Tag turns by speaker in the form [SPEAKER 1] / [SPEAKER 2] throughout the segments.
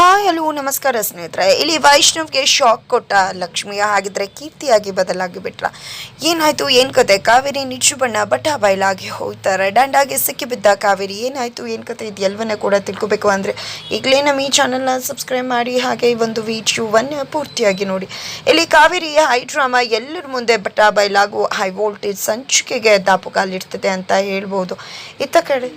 [SPEAKER 1] Hi, hello, ನಮಸ್ಕಾರ ಸ್ನೇಹಿತರೆ. ಇಲ್ಲಿ ವೈಷ್ಣವ್ಗೆ ಶಾಕ್ ಕೊಟ್ಟ ಲಕ್ಷ್ಮಿಯ ಹಾಗಿದ್ರೆ ಕೀರ್ತಿಯಾಗಿ ಬದಲಾಗಿ ಬಿಟ್ರ. ಏನಾಯ್ತು? ಏನ್ ಕತೆ? ಕಾವೇರಿ ನಿಜು ಬಣ್ಣ ಬಟ್ಟ ಬಯಲಾಗಿ ಹೋಗ್ತಾರೆ ದಂಡಾಗಿ ಸಿಕ್ಕಿಬಿದ್ದ ಕಾವೇರಿ ಏನಾಯ್ತು? ಏನ್ ಕತೆ ಇದು ಎಲ್ಲವನ್ನ ಕೂಡ ತಿಳ್ಕೊಬೇಕು ಅಂದ್ರೆ ಈಗಲೇ ನಮ್ಮ ಈ ಚಾನಲ್ನ ಸಬ್ಸ್ಕ್ರೈಬ್ ಮಾಡಿ, ಹಾಗೆ ಈ ಒಂದು ವಿಡಿಯೋವನ್ನು ಪೂರ್ತಿಯಾಗಿ ನೋಡಿ. ಇಲ್ಲಿ ಕಾವೇರಿ ಹೈ ಡ್ರಾಮಾ ಎಲ್ಲರ ಮುಂದೆ ಬಟ್ಟ ಬಯಲಾಗು ಹೈ ವೋಲ್ಟೇಜ್ ಸಂಚಿಕೆಗೆ ದಾಪುಗಾಲಿಡ್ತದೆ ಅಂತ ಹೇಳ್ಬೋದು. ಇತ್ತ ಕಡೆ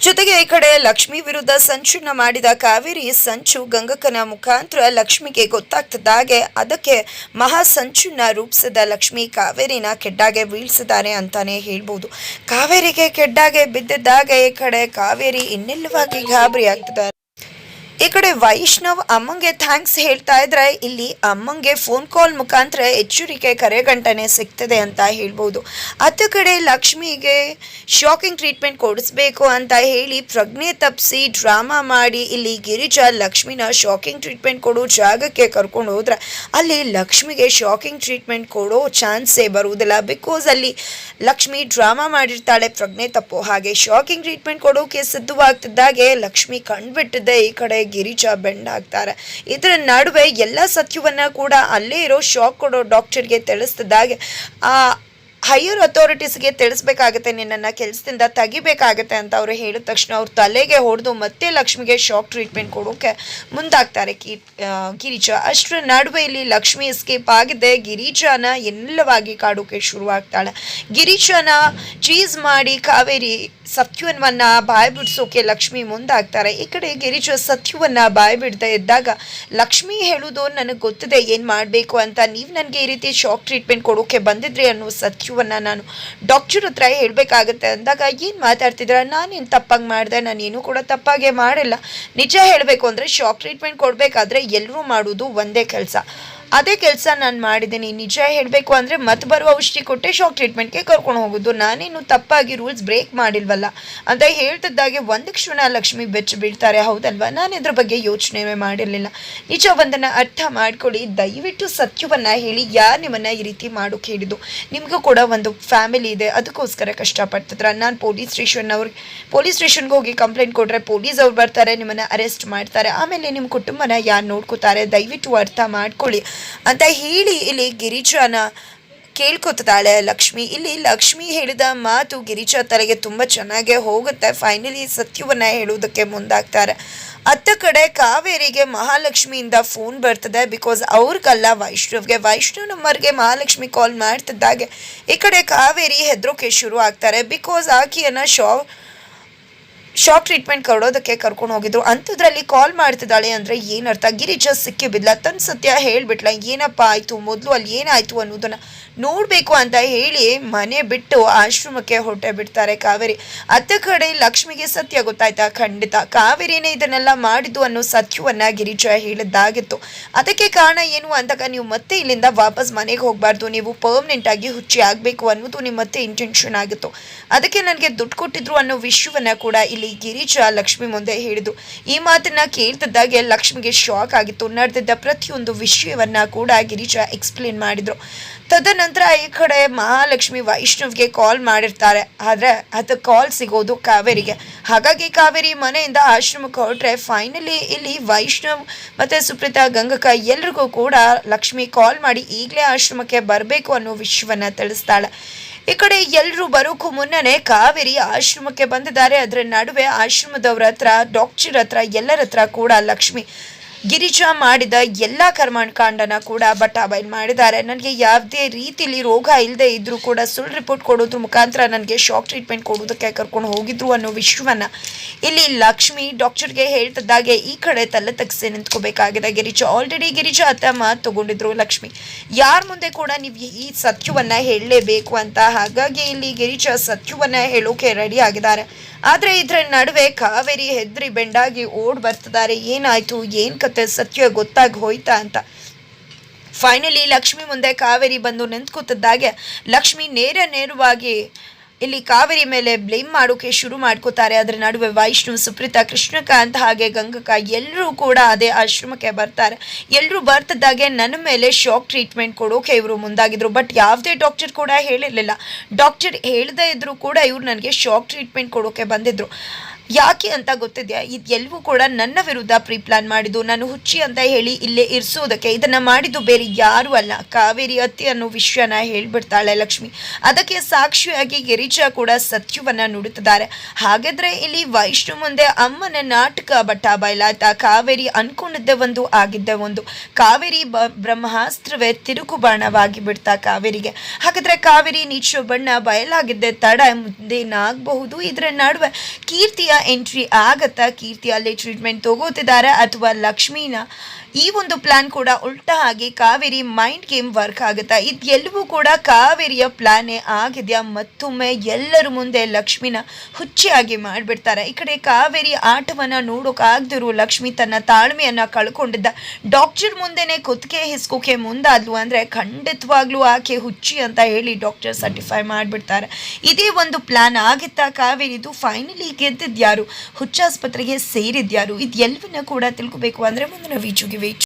[SPEAKER 1] ಜೊತೆಗೆ ಈ ಕಡೆ ಲಕ್ಷ್ಮಿ ವಿರುದ್ಧ ಸಂಚುನ ಮಾಡಿದ ಕಾವೇರಿ ಸಂಚು ಗಂಗಕ್ಕನ ಮುಖಾಂತರ ಲಕ್ಷ್ಮಿಗೆ ಗೊತ್ತಾಗ್ತದಾಗೆ ಅದಕ್ಕೆ ಮಹಾ ಸಂಚುನ ರೂಪಿಸಿದ ಲಕ್ಷ್ಮಿ ಕಾವೇರಿನ ಕೆಡ್ಡಾಗೆ ಬೀಳ್ಸಿದ್ದಾರೆ ಅಂತಾನೆ ಹೇಳ್ಬೋದು. ಕಾವೇರಿಗೆ ಕೆಡ್ಡಾಗೆ ಬಿದ್ದಿದ್ದಾಗೆ ಈ ಕಡೆ ಕಾವೇರಿ ಇನ್ನೆಲ್ಲವಾಗಿ ಗಾಬರಿ ಆಗ್ತಿದ್ದಾರೆ ಈ ಕಡೆ ವೈಷ್ಣವ್ ಅಮ್ಮಂಗೆ ಥ್ಯಾಂಕ್ಸ್ ಹೇಳ್ತಾ ಇದ್ರೆ, ಇಲ್ಲಿ ಅಮ್ಮಂಗೆ ಫೋನ್ ಕಾಲ್ ಮುಖಾಂತರ ಎಚ್ಚರಿಕೆ ಕರೆಗಂಟನೆ ಸಿಗ್ತದೆ ಅಂತ ಹೇಳ್ಬೋದು. ಅತ್ತ ಕಡೆ ಲಕ್ಷ್ಮಿಗೆ ಶಾಕಿಂಗ್ ಟ್ರೀಟ್ಮೆಂಟ್ ಕೊಡಿಸ್ಬೇಕು ಅಂತ ಹೇಳಿ ಪ್ರಜ್ಞೆ ತಪ್ಪಿಸಿ ಡ್ರಾಮಾ ಮಾಡಿ ಇಲ್ಲಿ ಗಿರಿಜಾ ಲಕ್ಷ್ಮಿನ ಶಾಕಿಂಗ್ ಟ್ರೀಟ್ಮೆಂಟ್ ಕೊಡೋ ಜಾಗಕ್ಕೆ ಕರ್ಕೊಂಡು ಹೋದ್ರೆ, ಅಲ್ಲಿ ಲಕ್ಷ್ಮಿಗೆ ಶಾಕಿಂಗ್ ಟ್ರೀಟ್ಮೆಂಟ್ ಕೊಡೋ ಚಾನ್ಸೇ ಬರುವುದಿಲ್ಲ. ಬಿಕಾಸ್ ಅಲ್ಲಿ ಲಕ್ಷ್ಮಿ ಡ್ರಾಮಾ ಮಾಡಿರ್ತಾಳೆ, ಪ್ರಜ್ಞೆ ತಪ್ಪು ಹಾಗೆ ಶಾಕಿಂಗ್ ಟ್ರೀಟ್ಮೆಂಟ್ ಕೊಡೋಕೆ ಸಿದ್ಧವಾಗ್ತಿದ್ದಾಗೆ ಲಕ್ಷ್ಮಿ ಕಂಡುಬಿಟ್ಟಿದೆ ಈ ಕಡೆ ಗಿರಿಜಾ ಬೆಂಡ್ ಆಗ್ತಾರೆ. ಇದರ ನಡುವೆ ಎಲ್ಲ ಸತ್ಯವನ್ನು ಕೂಡ ಅಲ್ಲೇ ಇರೋ ಶಾಕ್ ಕೊಡೋ ಡಾಕ್ಟರ್ಗೆ ತಿಳಿಸ್ತಿದ್ದಾಗೆ, ಆ ಹೈಯರ್ ಅಥಾರಿಟೀಸ್ಗೆ ತಿಳಿಸ್ಬೇಕಾಗತ್ತೆ, ನಿನ್ನನ್ನು ಕೆಲಸದಿಂದ ತೆಗಿಬೇಕಾಗತ್ತೆ ಅಂತ ಅವರು ಹೇಳಿದ ತಕ್ಷಣ ಅವ್ರ ತಲೆಗೆ ಹೊಡೆದು ಮತ್ತೆ ಲಕ್ಷ್ಮಿಗೆ ಶಾಕ್ ಟ್ರೀಟ್ಮೆಂಟ್ ಕೊಡೋಕೆ ಮುಂದಾಗ್ತಾರೆ. ಕಿ ಗಿರಿಜಾ. ಅಷ್ಟರ ನಡುವೆ ಇಲ್ಲಿ ಲಕ್ಷ್ಮಿ ಎಸ್ಕೇಪ್ ಆಗಿದೆ. ಗಿರಿಜಾನ ಎಲ್ಲವಾಗಿ ಕಾಡೋಕೆ ಶುರುವಾಗ್ತಾಳೆ. ಗಿರಿಜಾನ ಚೀಸ್ ಮಾಡಿ ಕಾವೇರಿ ಸತ್ಯವನ್ನ ಬಾಯಿ ಬಿಡಿಸೋಕೆ ಲಕ್ಷ್ಮಿ ಮುಂದಾಗ್ತಾರೆ. ಈ ಕಡೆ ಗಿರಿಜಾ ಸತ್ಯವನ್ನ ಬಾಯಿ ಬಿಡದೆ ಇದ್ದಾಗ ಲಕ್ಷ್ಮಿ ಹೇಳೋದು, ನನಗೆ ಗೊತ್ತಿದೆ ಏನು ಮಾಡಬೇಕು ಅಂತ. ನೀವು ನನಗೆ ಈ ರೀತಿ ಶಾಕ್ ಟ್ರೀಟ್ಮೆಂಟ್ ಕೊಡೋಕೆ ಬಂದಿದ್ರಿ ಅನ್ನೋ ಸತ್ಯವನ್ನ ನಾನು ಡಾಕ್ಟರ್ ಹತ್ರ ಹೇಳಬೇಕಾಗತ್ತೆ ಅಂದಾಗ ಏನು ಮಾತಾಡ್ತಿದ್ರ? ನಾನೇನು ತಪ್ಪಾಗಿ ಮಾಡಿದೆ? ನಾನೇನು ಕೂಡ ತಪ್ಪಾಗೆ ಮಾಡಿಲ್ಲ. ನಿಜ ಹೇಳಬೇಕು ಅಂದರೆ ಶಾಕ್ ಟ್ರೀಟ್ಮೆಂಟ್ ಕೊಡಬೇಕಾದ್ರೆ ಎಲ್ಲರೂ ಮಾಡೋದು ಒಂದೇ ಕೆಲಸ. ಅದೇ ಕೆಲಸ ನಾನು ಮಾಡಿದ್ದೀನಿ. ನಿಜ ಹೇಳಬೇಕು ಅಂದರೆ ಮತ್ತೆ ಬರುವ ಔಷಧಿ ಕೊಟ್ಟೆ ಶಾಕ್ ಟ್ರೀಟ್ಮೆಂಟ್ಗೆ ಕರ್ಕೊಂಡು ಹೋಗೋದು. ನಾನೇನು ತಪ್ಪಾಗಿ ರೂಲ್ಸ್ ಬ್ರೇಕ್ ಮಾಡಿಲ್ವಲ್ಲ? ಅಂತ ಹೇಳ್ತಿದ್ದಾಗೆ ಒಂದು ಕ್ಷಣ ಲಕ್ಷ್ಮಿ ಬೆಚ್ಚ ಬೀಳ್ತಾರೆ. ಹೌದಲ್ವಾ? ನಾನು ಇದ್ರ ಬಗ್ಗೆ ಯೋಚನೆ ಮಾಡಿರಲಿಲ್ಲ. ನಿಜ ಒಂದನ್ನು ಅರ್ಥ ಮಾಡ್ಕೊಳ್ಳಿ. ದಯವಿಟ್ಟು ಸತ್ಯವನ್ನು ಹೇಳಿ. ಯಾರು ನಿಮ್ಮನ್ನು ಈ ರೀತಿ ಮಾಡೋಕೆ ಹೇಳಿದ್ದು? ನಿಮಗೂ ಕೂಡ ಒಂದು ಫ್ಯಾಮಿಲಿ ಇದೆ. ಅದಕ್ಕೋಸ್ಕರ ಕಷ್ಟಪಡ್ತಿದ್ರ. ನಾನು ಪೊಲೀಸ್ ಸ್ಟೇಷನ್ ಅವ್ರಿಗೆ ಪೊಲೀಸ್ ಸ್ಟೇಷನ್ಗೆ ಹೋಗಿ ಕಂಪ್ಲೇಂಟ್ ಕೊಟ್ಟರೆ ಪೊಲೀಸ್ ಅವ್ರು ಬರ್ತಾರೆ, ನಿಮ್ಮನ್ನು ಅರೆಸ್ಟ್ ಮಾಡ್ತಾರೆ. ಆಮೇಲೆ ನಿಮ್ಮ ಕುಟುಂಬನ ಯಾರು ನೋಡ್ಕೋತಾರೆ? ದಯವಿಟ್ಟು ಅರ್ಥ ಮಾಡ್ಕೊಳ್ಳಿ. ಅಂತ ಹೇಳಿ ಇಲ್ಲಿ ಗಿರಿಜಾನ ಕೇಳ್ಕೊತಾಳೆ ಲಕ್ಷ್ಮಿ. ಇಲ್ಲಿ ಲಕ್ಷ್ಮಿ ಹೇಳಿದ ಮಾತು ಗಿರಿಜಾ ತಲೆಗೆ ತುಂಬ ಚೆನ್ನಾಗೇ ಹೋಗುತ್ತೆ. ಫೈನಲಿ ಸತ್ಯವನ್ನ ಹೇಳುವುದಕ್ಕೆ ಮುಂದಾಗ್ತಾರೆ. ಅತ್ತ ಕಡೆ ಕಾವೇರಿಗೆ ಮಹಾಲಕ್ಷ್ಮಿಯಿಂದ ಫೋನ್ ಬರ್ತದೆ ಬಿಕಾಸ್ ಅವ್ರಿಗಲ್ಲ ವೈಷ್ಣವ್ಗೆ. ವೈಷ್ಣವ್ ನಂಬರ್ಗೆ ಮಹಾಲಕ್ಷ್ಮಿ ಕಾಲ್ ಮಾಡ್ತಿದ್ದಾಗೆ. ಈ ಕಡೆ ಕಾವೇರಿ ಹೆದರೋಕೆ ಶುರು ಆಗ್ತಾರೆ ಬಿಕಾಸ್ ಆಕೆಯನ್ನ ಶಾ ಶಾಕ್ ಟ್ರೀಟ್ಮೆಂಟ್ ಕೊಡೋದಕ್ಕೆ ಕರ್ಕೊಂಡು ಹೋಗಿದ್ರು. ಅಂಥದ್ರಲ್ಲಿ ಕಾಲ್ ಮಾಡ್ತಿದ್ದಾಳೆ ಅಂದರೆ ಏನರ್ಥ ಗಿರಿಜಾ ಸಿಕ್ಕಿ ಬಿದ್ಲ. ತನ್ನ ಸತ್ಯ ಹೇಳ್ಬಿಟ್ಲ, ಏನಪ್ಪ ಆಯಿತು? ಮೊದಲು ಅಲ್ಲಿ ಏನಾಯಿತು ಅನ್ನೋದನ್ನು ನೋಡಬೇಕು ಅಂತ ಹೇಳಿ ಮನೆ ಬಿಟ್ಟು ಆಶ್ರಮಕ್ಕೆ ಹೊಟ್ಟೆ ಬಿಡ್ತಾರೆ ಕಾವೇರಿ. ಅತ್ತ ಕಡೆ ಲಕ್ಷ್ಮಿಗೆ ಸತ್ಯ ಗೊತ್ತಾಯ್ತಾ? ಖಂಡಿತ. ಕಾವೇರಿನೇ ಇದನ್ನೆಲ್ಲ ಮಾಡಿದ್ದು ಅನ್ನೋ ಸತ್ಯವನ್ನ ಗಿರಿಜಾ ಹೇಳಿದ್ದಾಗಿತ್ತು. ಅದಕ್ಕೆ ಕಾರಣ ಏನು ಅಂದಾಗ ನೀವು ಮತ್ತೆ ಇಲ್ಲಿಂದ ವಾಪಸ್ ಮನೆಗೆ ಹೋಗಬಾರ್ದು. ನೀವು ಪರ್ಮನೆಂಟ್ ಆಗಿ ಹುಚ್ಚಿ ಆಗಬೇಕು ಅನ್ನೋದು ನಿಮ್ಮ ಮತ್ತೆ ಇಂಟೆನ್ಷನ್ ಆಗಿತ್ತು. ಅದಕ್ಕೆ ನನಗೆ ದುಡ್ಡು ಕೊಟ್ಟಿದ್ರು ಅನ್ನೋ ವಿಷಯವನ್ನ ಕೂಡ ಗಿರಿಜಾ ಲಕ್ಷ್ಮಿ ಮುಂದೆ ಹಿಡಿದು ಈ ಮಾತನ್ನ ಕೇಳ್ತಿದ್ದಾಗೆ ಲಕ್ಷ್ಮಿಗೆ ಶಾಕ್ ಆಗಿತ್ತು. ನಡೆದಿದ್ದ ಪ್ರತಿಯೊಂದು ವಿಷಯವನ್ನ ಕೂಡ ಗಿರೀಶ ಎಕ್ಸ್ಪ್ಲೇನ್ ಮಾಡಿದ್ರು. ತದನಂತರ ಈ ಕಡೆ ಮಹಾಲಕ್ಷ್ಮಿ ವೈಷ್ಣವ್ಗೆ ಕಾಲ್ ಮಾಡಿರ್ತಾರೆ. ಆದರೆ ಅದು ಕಾಲ್ ಸಿಗೋದು ಕಾವೇರಿಗೆ. ಹಾಗಾಗಿ ಕಾವೇರಿ ಮನೆಯಿಂದ ಆಶ್ರಮಕ್ಕೆ ಹೊರಟ್ರೆ ಫೈನಲಿ ಇಲ್ಲಿ ವೈಷ್ಣವ್ ಮತ್ತೆ ಸುಪ್ರೀತಾ ಗಂಗಕ ಎಲ್ರಿಗೂ ಕೂಡ ಲಕ್ಷ್ಮಿ ಕಾಲ್ ಮಾಡಿ ಈಗಲೇ ಆಶ್ರಮಕ್ಕೆ ಬರಬೇಕು ಅನ್ನೋ ವಿಷಯವನ್ನ ತಿಳಿಸ್ತಾಳೆ. ಈ ಕಡೆ ಎಲ್ಲರೂ ಬರೋಕ್ಕೂ ಮುನ್ನನೇ ಕಾವೇರಿ ಆಶ್ರಮಕ್ಕೆ ಬಂದಿದ್ದಾರೆ. ಅದರ ನಡುವೆ ಆಶ್ರಮದವ್ರ ಹತ್ರ, ಡಾಕ್ಟರ್ ಹತ್ರ, ಎಲ್ಲರ ಹತ್ರ ಕೂಡ ಲಕ್ಷ್ಮಿ ಗಿರಿಜಾ ಮಾಡಿದ ಎಲ್ಲ ಕರ್ಮಕಾಂಡನ ಕೂಡ ಬಟಾಬೈನ್ ಮಾಡಿದ್ದಾರೆ. ನನಗೆ ಯಾವುದೇ ರೀತಿಯಲ್ಲಿ ರೋಗ ಇಲ್ಲದೆ ಇದ್ದರೂ ಕೂಡ ಸುಳ್ಳು ರಿಪೋರ್ಟ್ ಕೊಡೋದ್ರ ಮುಖಾಂತರ ನನಗೆ ಶಾಕ್ ಟ್ರೀಟ್ಮೆಂಟ್ ಕೊಡೋದಕ್ಕೆ ಕರ್ಕೊಂಡು ಹೋಗಿದ್ರು ಅನ್ನೋ ವಿಷಯವನ್ನು ಇಲ್ಲಿ ಲಕ್ಷ್ಮಿ ಡಾಕ್ಟರ್ಗೆ ಹೇಳ್ತಿದ್ದಾಗೆ, ಈ ಕಡೆ ತಲೆ ತಗ್ಸಿ ನಿಂತ್ಕೋಬೇಕಾಗಿದೆ ಗಿರಿಜಾ. ಆಲ್ರೆಡಿ ಗಿರಿಜಾ ಹತ್ತ ಮಾತು ತಗೊಂಡಿದ್ರು ಲಕ್ಷ್ಮಿ. ಯಾರ ಮುಂದೆ ಕೂಡ ನೀವು ಈ ಸತ್ಯವನ್ನು ಹೇಳಲೇಬೇಕು ಅಂತ. ಹಾಗಾಗಿ ಇಲ್ಲಿ ಗಿರಿಜಾ ಸತ್ಯವನ್ನು ಹೇಳೋಕೆ ರೆಡಿ ಆಗಿದ್ದಾರೆ. ಆದರೆ ಇದರ ನಡುವೆ ಕಾವೇರಿ ಹೆದ್ರಿ ಬೆಂಡಾಗಿ ಓಡ್ ಬರ್ತಿದ್ದಾರೆ. ಏನಾಯ್ತು? ಏನ್ ಕತೆ ಸತ್ಯ ಗೊತ್ತಾಗಿ ಹೋಯ್ತಾ ಅಂತ. ಫೈನಲಿ ಲಕ್ಷ್ಮಿ ಮುಂದೆ ಕಾವೇರಿ ಬಂದು ನಿಂತ್ಕೊತಿದ್ದಾಗೆ ಲಕ್ಷ್ಮಿ ನೇರ ನೇರವಾಗಿ ಇಲ್ಲಿ ಕಾವೇರಿ ಮೇಲೆ ಬ್ಲೇಮ್ ಮಾಡೋಕೆ ಶುರು ಮಾಡ್ಕೋತಾರೆ. ಅದರ ನಡುವೆ ವೈಷ್ಣು, ಸುಪ್ರೀತಾ ಕೃಷ್ಣಕಾಂತ್ ಹಾಗೆ ಗಂಗಕ ಎಲ್ಲರೂ ಕೂಡ ಅದೇ ಆಶ್ರಮಕ್ಕೆ ಬರ್ತಾರೆ. ಎಲ್ಲರೂ ಬರ್ತಿದ್ದಾಗೆ ನನ್ನ ಮೇಲೆ ಶಾಕ್ ಟ್ರೀಟ್ಮೆಂಟ್ ಕೊಡೋಕೆ ಇವರು ಮುಂದಾಗಿದ್ರು. ಬಟ್ ಯಾವುದೇ ಡಾಕ್ಟರ್ ಕೂಡ ಹೇಳಿರಲಿಲ್ಲ. ಡಾಕ್ಟರ್ ಹೇಳದೇ ಇದ್ದರೂ ಕೂಡ ಇವರು ನನಗೆ ಶಾಕ್ ಟ್ರೀಟ್ಮೆಂಟ್ ಕೊಡೋಕೆ ಬಂದಿದ್ರು. ಯಾಕೆ ಅಂತ ಗೊತ್ತಿದೆಯಾ? ಇದೆಲ್ಲವೂ ಕೂಡ ನನ್ನ ವಿರುದ್ಧ ಪ್ರೀ ಪ್ಲಾನ್ ಮಾಡಿದ್ದು. ನಾನು ಹುಚ್ಚಿ ಅಂತ ಹೇಳಿ ಇಲ್ಲೇ ಇರಿಸೋದಕ್ಕೆ. ಇದನ್ನ ಮಾಡಿದ್ದು ಬೇರೆ ಯಾರೂ ಅಲ್ಲ. ಕಾವೇರಿ ಅತ್ತೆ ಅನ್ನೋ ವಿಷಯನ ಹೇಳ್ಬಿಡ್ತಾಳೆ ಲಕ್ಷ್ಮಿ. ಅದಕ್ಕೆ ಸಾಕ್ಷಿಯಾಗಿ ಗಿರಿಜಾ ಕೂಡ ಸತ್ಯವನ್ನ ನುಡುತ್ತಿದ್ದಾರೆ ಹಾಗಾದ್ರೆ ಇಲ್ಲಿ ವೈಷ್ಣು ಮುಂದೆ ಅಮ್ಮನ ನಾಟಕ ಬಟ್ಟ ಬಯಲಾಯ್ತಾ. ಕಾವೇರಿ ಅನ್ಕೊಂಡಿದ್ದೆ ಒಂದು, ಆಗಿದ್ದೆ ಒಂದು. ಕಾವೇರಿ ಬ, ಬ್ರಹ್ಮಾಸ್ತ್ರವೇ ತಿರುಕು ಬಾಣವಾಗಿ ಬಿಡ್ತಾ ಕಾವೇರಿಗೆ. ಹಾಗಾದರೆ ಕಾವೇರಿ ನೀಚ ಬಣ್ಣ ಬಯಲಾಗಿದ್ದೆ ತಡ ಮುಂದೇನಾಗಬಹುದು. ಇದರ ನಡುವೆ ಕೀರ್ತಿಯ ಎಂಟ್ರಿ ಆಗತ್ತಾ? ಕೀರ್ತಿ ಅಲ್ಲೇ ಟ್ರೀಟ್ಮೆಂಟ್ ತಗೋತಿದ್ದಾರೆ ಅಥವಾ ಲಕ್ಷ್ಮೀನ? ಈ ಒಂದು ಪ್ಲಾನ್ ಕೂಡ ಉಲ್ಟಾ ಆಗಿ ಕಾವೇರಿ ಮೈಂಡ್ ಗೇಮ್ ವರ್ಕ್ ಆಗುತ್ತಾ? ಇದೆಲ್ಲವೂ ಕೂಡ ಕಾವೇರಿಯ ಪ್ಲಾನೇ ಆಗಿದೆಯಾ? ಮತ್ತೊಮ್ಮೆ ಎಲ್ಲರ ಮುಂದೆ ಲಕ್ಷ್ಮಿನ ಹುಚ್ಚಿಯಾಗಿ ಮಾಡಿಬಿಡ್ತಾರೆ? ಈ ಕಡೆ ಕಾವೇರಿ ಆಟವನ್ನು ನೋಡೋಕಾಗ್ದಿರೋ ಲಕ್ಷ್ಮಿ ತನ್ನ ತಾಳ್ಮೆಯನ್ನ ಕಳ್ಕೊಂಡಿದ್ದ. ಡಾಕ್ಟರ್ ಮುಂದೆನೆ ಕುತ್ತಿಗೆ ಹಿಸ್ಕೋಕೆ ಮುಂದಾದ್ಲು ಅಂದ್ರೆ ಖಂಡಿತವಾಗ್ಲೂ ಆಕೆ ಹುಚ್ಚಿ ಅಂತ ಹೇಳಿ ಡಾಕ್ಟರ್ ಸರ್ಟಿಫೈ ಮಾಡಿಬಿಡ್ತಾರೆ? ಇದೇ ಒಂದು ಪ್ಲಾನ್ ಆಗಿತ್ತಾ ಕಾವೇರಿದು? ಫೈನಲಿ ಗೆದ್ದಿದ್ಯಾರು ಹುಚ್ಚಾಸ್ಪತ್ರೆಗೆ ಸೇರಿದ್ಯಾರು ಇದೆಲ್ಲವನ್ನ ಕೂಡ ತಿಳ್ಕೊಬೇಕು ಅಂದ್ರೆ ಮುಂದಿನ ವೀಚುಗೆ ವೇಚು